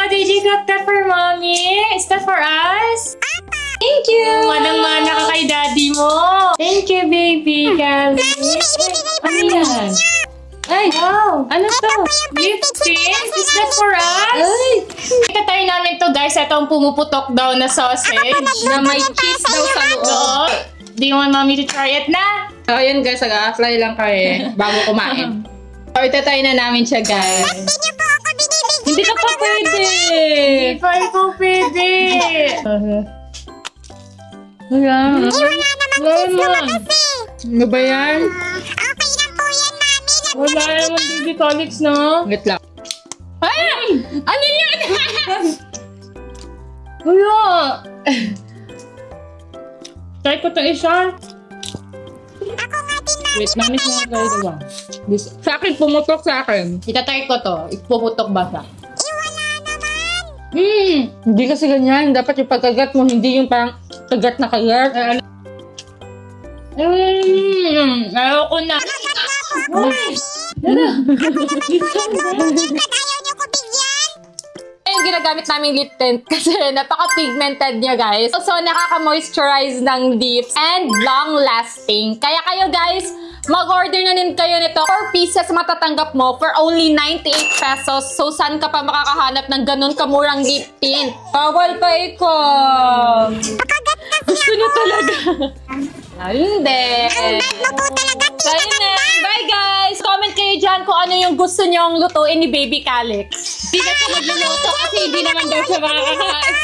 Oh, did you cook that for mommy? Is that for us? Thank you! Manang-mana ka kay daddy mo! Thank you, baby! Gabi! Mami, may ibibigay pa ano? Ay, wow! Ano to? Gift? Is that for us? Ay! Kita tayo namin to guys. Ito ang pumuputok daw na sausage. Na may cheese daw sa loob. Do you want mommy to try it na? So, yun guys. Nag-a-apply lang kami bago kumain. Oh, so, ito na namin siya guys. Hindi ka pa pwede. Hindi pa ikaw pwede. Wala. Wala. Ano ba yan? Wala naman baby no? Wait lang. Ay! Ano yan? Wala. Try ko to isa. Wait, namis mo nga guys. Diba? This, sa akin, pumutok sa akin. Itatry ko to. Ipuputok ba siya? Hmm, hindi kasi ganyan. Dapat yung pagkagat mo, hindi yung parang kagat na kagat. Mm, ayoko na. yung ginagamit naming lip tint kasi napaka-pigmented niya guys. So, nakaka-moisturize ng lips and long-lasting. Kaya kayo guys, mag-order na din kayo nito. 4 pieces matatanggap mo for only 98 pesos. So, saan ka pa makakahanap ng ganun kamurang lip tint? Bawal pa ikaw. Gusto niyo talaga. Hindi. So, yun na. Bye guys! Comment kayo dyan kung ano yung gusto nyong lutuin ni Baby Calix. Hindi na siya magluluto kasi hindi naman daw siya makakakain.